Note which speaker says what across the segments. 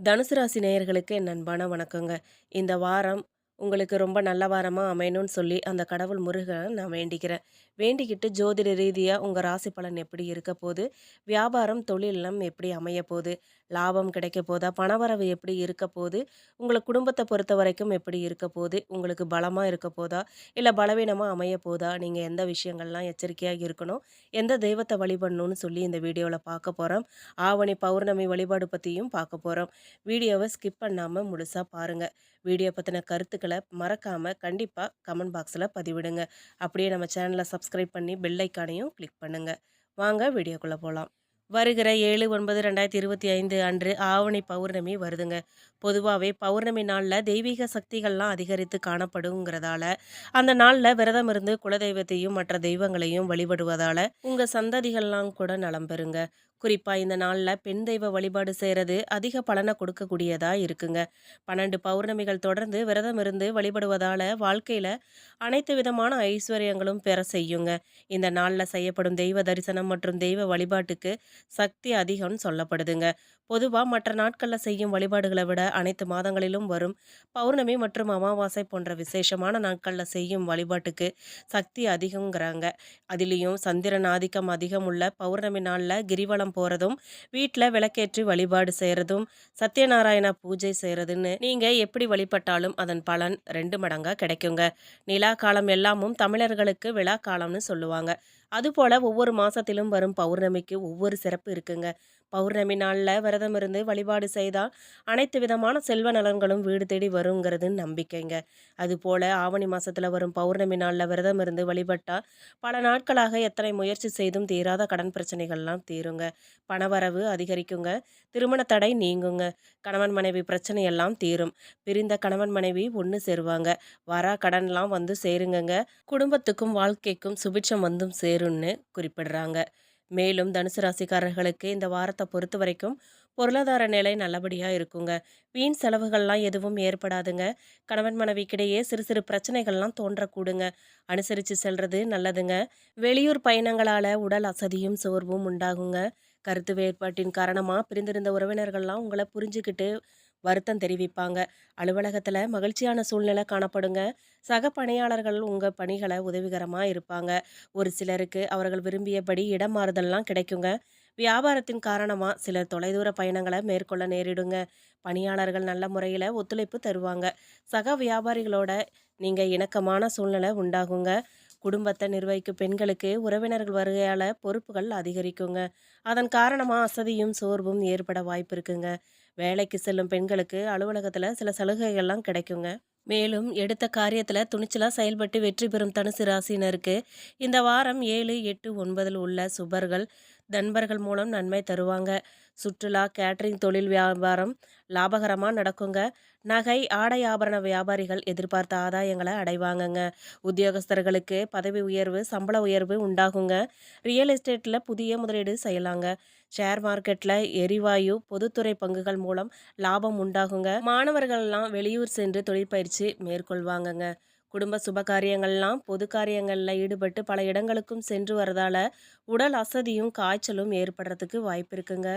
Speaker 1: தனுசு ராசி நேயர்களுக்கு என் அன்பான வணக்கங்க. இந்த வாரம் உங்களுக்கு ரொம்ப நல்ல வாரமாக அமையணும்னு சொல்லி அந்த கடவுள் முருகனை நான் வேண்டிக்கிறேன். வேண்டிக்கிட்டு ஜோதிட ரீதியாக உங்கள் ராசி பலன் எப்படி இருக்க போகுது? வியாபாரம் தொழிலெல்லாம் எப்படி அமைய போகுது? லாபம் கிடைக்க போதா பணவரவு எப்படி இருக்க போகுது? உங்களை குடும்பத்தை பொறுத்த வரைக்கும் எப்படி இருக்க போகுது? உங்களுக்கு பலமாக இருக்க போதா? இல்லை பலவீனமாக அமைய போதா? நீங்கள் எந்த விஷயங்கள்லாம் எச்சரிக்கையாக இருக்கணும்? எந்த தெய்வத்தை வழிபடணும்னு சொல்லி இந்த வீடியோவில் பார்க்க போகிறோம் ஆவணி பௌர்ணமி வழிபாடு பற்றியும் பார்க்க போகிறோம் வீடியோவை ஸ்கிப் பண்ணாமல் முழுசாக பாருங்கள் வீடியோ பற்றின கருத்துக்களை மறக்காமல் கண்டிப்பாக கமெண்ட் பாக்ஸில் பதிவிடுங்க. அப்படியே நம்ம சேனலை சப்ஸ்கிரைப் பண்ணி பெல் ஐக்கானையும் கிளிக் பண்ணுங்கள் வாங்க வீடியோக்குள்ளே போகலாம் வருகிற ஏழு ஒன்பது ரெண்டாயிரத்தி இருபத்தி ஐந்து அன்று ஆவணி பௌர்ணமி வருதுங்க. பொதுவாகவே பௌர்ணமி நாளில் தெய்வீக சக்திகள்லாம் அதிகரித்து காணப்படுங்கிறதால அந்த நாளில் விரதம் இருந்து குலதெய்வத்தையும் மற்ற தெய்வங்களையும் வழிபடுவதால் உங்கள் சந்ததிகள்லாம் கூட நலம் பெறுங்க. குறிப்பாக இந்த நாளில் பெண் தெய்வ வழிபாடு செய்கிறது அதிக பலனை கொடுக்கக்கூடியதாக இருக்குங்க. பன்னெண்டு பௌர்ணமிகள் தொடர்ந்து விரதம் இருந்து வழிபடுவதால் வாழ்க்கையில் அனைத்து விதமான ஐஸ்வர்யங்களும் பெற செய்யுங்க. இந்த நாளில் செய்யப்படும் தெய்வ தரிசனம் மற்றும் தெய்வ வழிபாட்டுக்கு சக்தி அதிகம்னு சொல்லப்படுதுங்க. பொதுவாக மற்ற நாட்களில் செய்யும் வழிபாடுகளை விட அனைத்து மாதங்களிலும் வரும் பௌர்ணமி மற்றும் அமாவாசை போன்ற விசேஷமான நாட்களில் செய்யும் வழிபாட்டுக்கு சக்தி அதிகங்கிறாங்க அதுலேயும் சந்திரன் ஆதிக்கம் அதிகம் உள்ள பௌர்ணமி நாளில் கிரிவலம் போகிறதும் வீட்டில் விளக்கேற்றி வழிபாடு செய்கிறதும் சத்யநாராயண பூஜை செய்கிறதுன்னு நீங்கள் எப்படி வழிபட்டாலும் அதன் பலன் ரெண்டு மடங்காக கிடைக்குங்க. நிலா காலம் எல்லாமும் தமிழர்களுக்கு விழா காலம்னு சொல்லுவாங்க. அதுபோல் ஒவ்வொரு மாதத்திலும் வரும் பௌர்ணமிக்கு ஒவ்வொரு சிறப்பு இருக்குங்க. பௌர்ணமி நாளில் விரதம் இருந்து வழிபாடு செய்தால் அனைத்து விதமான செல்வ நலன்களும் வீடு தேடி வருங்கிறது நம்பிக்கைங்க. அதுபோல் ஆவணி மாதத்தில் வரும் பௌர்ணமி நாளில் விரதம் இருந்து வழிபட்டால் பல நாட்களாக எத்தனை முயற்சி செய்தும் தீராத கடன் பிரச்சனைகள்லாம் தீருங்க. பணவரவு அதிகரிக்குங்க. திருமண தடை நீங்குங்க. கணவன் மனைவி பிரச்சனையெல்லாம் தீரும். பிரிந்த கணவன் மனைவி ஒன்று சேருவாங்க. வரா கடன்லாம் வந்து சேருங்கங்க. குடும்பத்துக்கும் வாழ்க்கைக்கும் சுபிட்சம் வந்தும் சேரும்னு குறிப்பிடுறாங்க. மேலும் தனுசு ராசிக்காரர்களுக்கு இந்த வாரத்தை பொறுத்த வரைக்கும் பொருளாதார நிலை நல்லபடியாக இருக்குங்க. வீண் செலவுகள்லாம் எதுவும் ஏற்படாதுங்க. கணவன் மனைவிக்கிடையே சிறு சிறு பிரச்சனைகள்லாம் தோன்றக்கூடுங்க. அனுசரித்து செல்வது நல்லதுங்க. வெளியூர் பயணங்களால் உடல் அசதியும் சோர்வும் உண்டாகுங்க. கருத்து வேறுபாட்டின் காரணமாக பிரிந்திருந்த உறவினர்கள்லாம் உங்களை புரிஞ்சுக்கிட்டு வருத்தம் தெரிவிப்பாங்க. அலுவலகத்தில் மகிழ்ச்சியான சூழ்நிலை காணப்படுங்க. சக பணியாளர்கள் உங்கள் பணிகளை உதவிகரமாக இருப்பாங்க. ஒரு சிலருக்கு அவர்கள் விரும்பியபடி இடம் மாறுதல்லாம் கிடைக்குங்க. வியாபாரத்தின் காரணமாக சிலர் தொலைதூர பயணங்களை மேற்கொள்ள நேரிடுங்க. பணியாளர்கள் நல்ல முறையில் ஒத்துழைப்பு தருவாங்க. சக வியாபாரிகளோட நீங்கள் இணக்கமான சூழ்நிலை உண்டாகுங்க. குடும்பத்தை நிர்வகிக்கும் பெண்களுக்கு உறவினர்கள் வருகையால் பொறுப்புகள் அதிகரிக்குங்க. அதன் காரணமாக அசதியும் சோர்வும் ஏற்பட வாய்ப்பு இருக்குங்க. வேலைக்கு செல்லும் பெண்களுக்கு அலுவலகத்தில் சில சலுகைகள்லாம் கிடைக்குங்க. மேலும் எடுத்த காரியத்தில் துணிச்சலாக செயல்பட்டு வெற்றி பெறும் தனுசு ராசினருக்கு இந்த வாரம் ஏழு எட்டு ஒன்பதில் உள்ள சுபர்கள் நண்பர்கள் மூலம் நன்மை தருவாங்க. சுற்றுலா கேட்ரிங் தொழில் வியாபாரம் லாபகரமாக நடக்குங்க. நகை ஆடை ஆபரண வியாபாரிகள் எதிர்பார்த்த ஆதாயங்களை அடைவாங்கங்க. உத்தியோகஸ்தர்களுக்கு பதவி உயர்வு சம்பள உயர்வு உண்டாகுங்க. ரியல் எஸ்டேட்டில் புதிய முதலீடு செய்யலாங்க. ஷேர் மார்க்கெட்டில் எரிவாயு பொதுத்துறை பங்குகள் மூலம் லாபம் உண்டாகுங்க. மாணவர்கள்லாம் வெளியூர் சென்று தொழிற்பயிற்சி மேற்கொள்வாங்கங்க. குடும்ப சுபகாரியங்கள்லாம் பொது காரியங்களில் ஈடுபட்டு பல இடங்களுக்கும் சென்று வரதால உடல் அசதியும் காய்ச்சலும் ஏற்படுறதுக்கு வாய்ப்பு இருக்குங்க.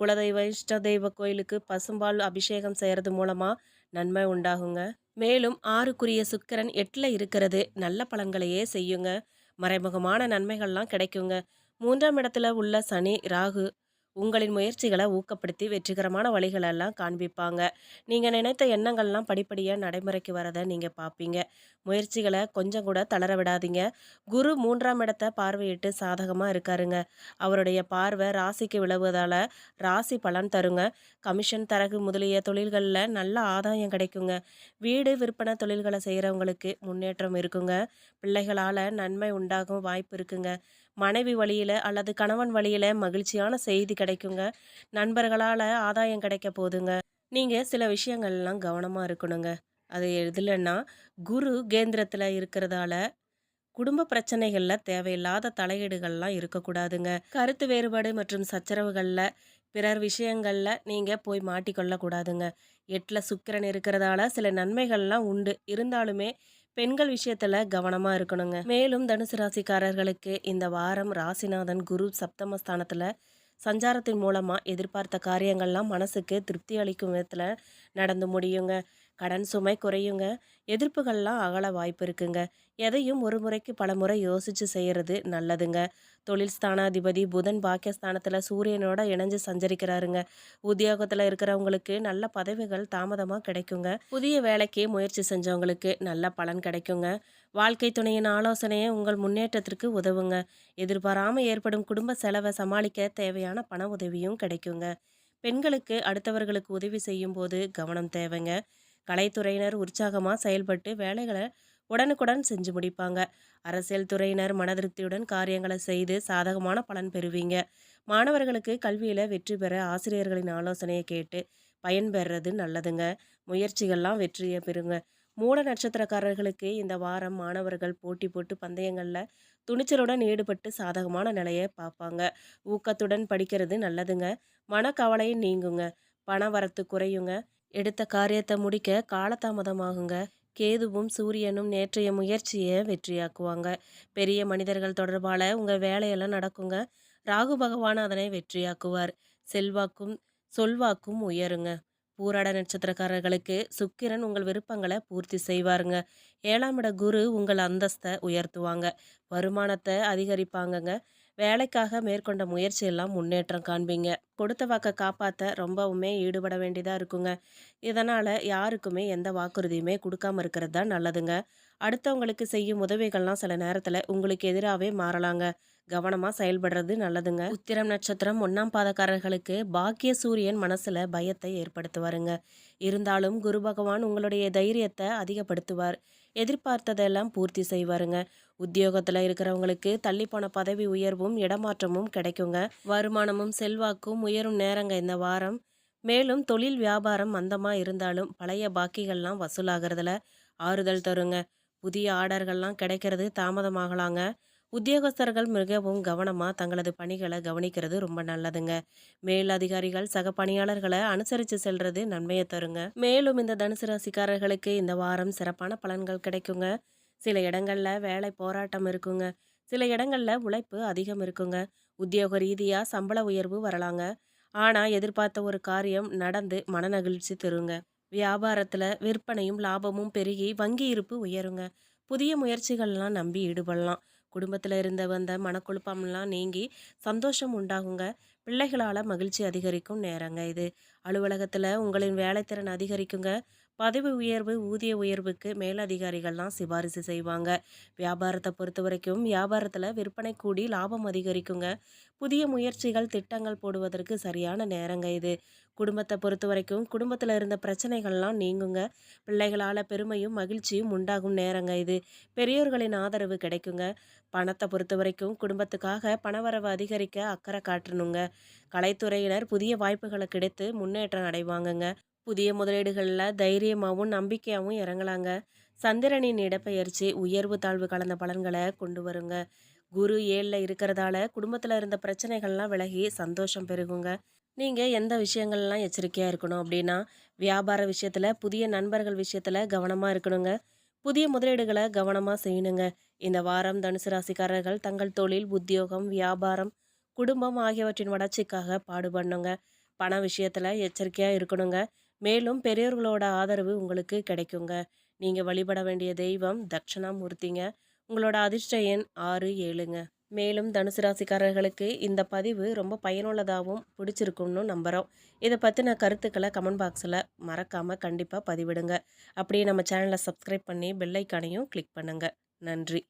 Speaker 1: குலதெய்வ இஷ்ட தெய்வ கோயிலுக்கு பசும்பால் அபிஷேகம் செய்கிறது மூலமாக நன்மை உண்டாகுங்க. மேலும் ஆறுக்குரிய சுக்கிரன் எட்டில் இருக்கிறது நல்ல பலன்களையே செய்யுங்க. மறைமுகமான நன்மைகள்லாம் கிடைக்குங்க. மூன்றாம் இடத்துல உள்ள சனி ராகு உங்களின் முயற்சிகளை ஊக்கப்படுத்தி வெற்றிகரமான வழிகளெல்லாம் காண்பிப்பாங்க. நீங்கள் நினைத்த எண்ணங்கள்லாம் படிப்படியாக நடைமுறைக்கு வரதை நீங்கள் பார்ப்பீங்க முயற்சிகளை கொஞ்சம் கூட தளர விடாதீங்க. குரு மூன்றாம் இடத்தை பார்வையிட்டு சாதகமாக இருக்காருங்க. அவருடைய பார்வை ராசிக்கு விழுவதால் ராசி பலன் தருங்க. கமிஷன் தரகு முதலிய தொழில்களில் நல்ல ஆதாயம் கிடைக்குங்க. வீடு விற்பனை தொழில்களை செய்கிறவங்களுக்கு முன்னேற்றம் இருக்குங்க. பிள்ளைகளால் நன்மை உண்டாகும் வாய்ப்பு இருக்குங்க. மனைவி வழியில் அல்லது கணவன் வழியில் மகிழ்ச்சியான செய்தி கிடைக்குங்க. நண்பர்களால் ஆதாயம் கிடைக்க போதுங்க நீங்கள் சில விஷயங்கள்லாம் கவனமாக இருக்கணுங்க. அது எதுலன்னா குரு கேந்திரத்தில் இருக்கிறதால குடும்ப பிரச்சனைகளில் தேவையில்லாத தலையீடுகள்லாம் இருக்கக்கூடாதுங்க. கருத்து வேறுபாடு மற்றும் சச்சரவுகளில் பிறர் விஷயங்களில் நீங்கள் போய் மாட்டிக்கொள்ளக்கூடாதுங்க எட்டில் சுக்கிரன் இருக்கிறதால சில நன்மைகள்லாம் உண்டு. இருந்தாலுமே பெண்கள் விஷயத்துல கவனமா இருக்கணுங்க. மேலும் தனுசு ராசிக்காரர்களுக்கு இந்த வாரம் ராசிநாதன் குரு சப்தமஸ்தானத்துல சஞ்சாரத்தின் மூலமாக எதிர்பார்த்த காரியங்கள்லாம் மனசுக்கு திருப்தி அளிக்கும் விதத்தில் நடந்து முடியுங்க. கடன் சுமை குறையுங்க. எதிர்ப்புகள்லாம் அகல வாய்ப்பு இருக்குங்க. எதையும் ஒரு முறைக்கு பல முறை யோசிச்சு செய்யறது நல்லதுங்க. தொழில் ஸ்தானாதிபதி புதன் பாக்கியஸ்தானத்தில் சூரியனோட இணைஞ்சு சஞ்சரிக்கிறாருங்க. உத்தியோகத்தில் இருக்கிறவங்களுக்கு நல்ல பதவிகள் தாமதமாக கிடைக்குங்க. புதிய வேலைக்கு முயற்சி செஞ்சவங்களுக்கு நல்ல பலன் கிடைக்குங்க. வாழ்க்கை துணையின் ஆலோசனையை உங்கள் முன்னேற்றத்திற்கு உதவுங்க. எதிர்பாராமல் ஏற்படும் குடும்ப செலவை சமாளிக்க தேவையான பண உதவியும் கிடைக்குங்க. பெண்களுக்கு அடுத்தவர்களுக்கு உதவி செய்யும் போது கவனம் தேவைங்க. கலைத்துறையினர் உற்சாகமாக செயல்பட்டு வேலைகளை உடனுக்குடன் செஞ்சு முடிப்பாங்க. அரசியல் துறையினர் மனதிருப்தியுடன் காரியங்களை செய்து சாதகமான பலன் பெறுவீங்க. மாணவர்களுக்கு கல்வியில் வெற்றி பெற ஆசிரியர்களின் ஆலோசனையை கேட்டு பயன்பெறது நல்லதுங்க. முயற்சிகள்லாம் வெற்றியை பெறுங்க. மூல நட்சத்திரக்காரர்களுக்கு இந்த வாரம் மாணவர்கள் போட்டி போட்டு பந்தயங்களில் துணிச்சலுடன் ஈடுபட்டு சாதகமான நிலையை பார்ப்பாங்க. ஊக்கத்துடன் படிக்கிறது நல்லதுங்க. மனக்கவலை நீங்குங்க. பண வரத்து குறையுங்க. எடுத்த காரியத்தை முடிக்க காலதாமதமாகுங்க. கேதுவும் சூரியனும் நேற்றைய முயற்சியை வெற்றியாக்குவாங்க. பெரிய மனிதர்கள் தொடர்பால உங்கள் வேலையெல்லாம் நடக்குங்க. ராகு பகவான் அதனை வெற்றியாக்குவார். செல்வாக்கும் சொல்வாக்கும் உயருங்க. பூராட நட்சத்திரக்காரர்களுக்கு சுக்கிரன் உங்கள் விருப்பங்களை பூர்த்தி செய்வாருங்க. ஏழாம் இட குரு உங்கள் அந்தஸ்தை உயர்த்துவாங்க. வருமானத்தை அதிகரிப்பாங்கங்க. வேலைக்காக மேற்கொண்ட முயற்சியெல்லாம் முன்னேற்றம் காண்பீங்க. கொடுத்த வாக்கை காப்பாற்ற ரொம்பவுமே ஈடுபட வேண்டியதாக இருக்குங்க. இதனால் யாருக்குமே எந்த வாக்குறுதியுமே கொடுக்காம இருக்கிறது தான் நல்லதுங்க. அடுத்தவங்களுக்கு செய்யும் உதவிகள்லாம் சில நேரத்தில் உங்களுக்கு எதிராகவே மாறலாங்க. கவனமாக செயல்படுறது நல்லதுங்க. உத்திரம் நட்சத்திரம் ஒன்றாம் பாதக்காரர்களுக்கு பாக்கிய சூரியன் மனசில் பயத்தை ஏற்படுத்துவாருங்க. இருந்தாலும் குரு பகவான் உங்களுடைய தைரியத்தை அதிகப்படுத்துவார். எதிர்பார்த்ததெல்லாம் பூர்த்தி செய்வாருங்க. உத்தியோகத்தில் இருக்கிறவங்களுக்கு தள்ளிப்போன பதவி உயர்வும் இடமாற்றமும் கிடைக்குங்க. வருமானமும் செல்வாக்கும் உயரும் நேரங்க இந்த வாரம். மேலும் தொழில் வியாபாரம் மந்தமாக இருந்தாலும் பழைய பாக்கிகள்லாம் வசூலாகிறதுல ஆறுதல் தருங்க. புதிய ஆர்டர்கள்லாம் கிடைக்கிறது தாமதமாகலாங்க. உத்தியோகஸ்தர்கள் மிகவும் கவனமாக தங்களது பணிகளை கவனிக்கிறது ரொம்ப நல்லதுங்க. மேல் அதிகாரிகள் சக பணியாளர்களை அனுசரித்து செல்றது நன்மையை தருங்க. மேலும் இந்த தனுசு ராசிக்காரர்களுக்கு இந்த வாரம் சிறப்பான பலன்கள் கிடைக்குங்க. சில இடங்களில் வேலை போராட்டம் இருக்குங்க. சில இடங்களில் உழைப்பு அதிகம் இருக்குங்க. உத்தியோக ரீதியாக சம்பள உயர்வு வரலாங்க. ஆனால் எதிர்பார்த்த ஒரு காரியம் நடந்து மனநகிழ்ச்சி தருங்க. வியாபாரத்தில் விற்பனையும் லாபமும் பெருகி வங்கி இருப்பு உயருங்க. புதிய முயற்சிகள்லாம் நம்பி ஈடுபடலாம். குடும்பத்தில் இருந்த வந்த மனக்குழப்பம்லாம் நீங்கி சந்தோஷம் உண்டாகுங்க. பிள்ளைகளால் மகிழ்ச்சி அதிகரிக்கும் நேரங்க இது. அலுவலகத்தில் உங்களின் வேலைத்திறன் அதிகரிக்குங்க. பதவி உயர்வு ஊதிய உயர்வுக்கு மேலதிகாரிகள்லாம் சிபாரிசு செய்வாங்க. வியாபாரத்தை பொறுத்த வரைக்கும் வியாபாரத்தில் விற்பனை கூடி லாபம் அதிகரிக்குங்க. புதிய முயற்சிகள் திட்டங்கள் போடுவதற்கு சரியான நேரங்க இது. குடும்பத்தை பொறுத்த வரைக்கும் குடும்பத்தில் இருந்த பிரச்சனைகள்லாம் நீங்குங்க. பிள்ளைகளால் பெருமையும் மகிழ்ச்சியும் உண்டாகும் நேரங்க இது. பெரியோர்களின் ஆதரவு கிடைக்குங்க. பணத்தை பொறுத்த வரைக்கும் குடும்பத்துக்காக பணவரவு அதிகரிக்க அக்கறை காட்டணுங்க. கலைத்துறையினர் புதிய வாய்ப்புகளை கிடைத்து முன்னேற்றம் அடைவாங்கங்க. புதிய முதலீடுகளில் தைரியமாகவும் நம்பிக்கையாகவும் இறங்கலாங்க. சந்திரனின் இடப்பெயர்ச்சி உயர்வு தாழ்வு கலந்த பலன்களை கொண்டு வருங்க. குரு ஏழில் இருக்கிறதால குடும்பத்தில் இருந்த பிரச்சனைகள்லாம் விலகி சந்தோஷம் பெருகுங்க. நீங்கள் எந்த விஷயங்கள்லாம் எச்சரிக்கையாக இருக்கணும் அப்படின்னா வியாபார விஷயத்தில் புதிய நண்பர்கள் விஷயத்தில் கவனமாக இருக்கணுங்க. புதிய முதலீடுகளை கவனமாக செய்யணுங்க. இந்த வாரம் தனுசு ராசிக்காரர்கள் தங்கள் தொழில் உத்தியோகம் வியாபாரம் குடும்பம் ஆகியவற்றின் வளர்ச்சிக்காக பாடுபடணுங்க. பண விஷயத்தில் எச்சரிக்கையாக இருக்கணுங்க. மேலும் பெரியோர்களோட ஆதரவு உங்களுக்கு கிடைக்குங்க. நீங்கள் வழிபட வேண்டிய தெய்வம் தட்சணாமூர்த்திங்க. உங்களோட அதிர்ஷ்ட எண் ஆறு ஏழுங்க. மேலும் தனுசு ராசிக்காரர்களுக்கு இந்த பதிவு ரொம்ப பயனுள்ளதாகவும் பிடிச்சிருக்கும்னு நம்புகிறோம் இதை பற்றின கருத்துக்களை கமெண்ட் பாக்ஸில் மறக்காமல் கண்டிப்பாக பதிவிடுங்க. அப்படியே நம்ம சேனலை சப்ஸ்கிரைப் பண்ணி பெல்லைக்கானையும் கிளிக் பண்ணுங்கள் நன்றி.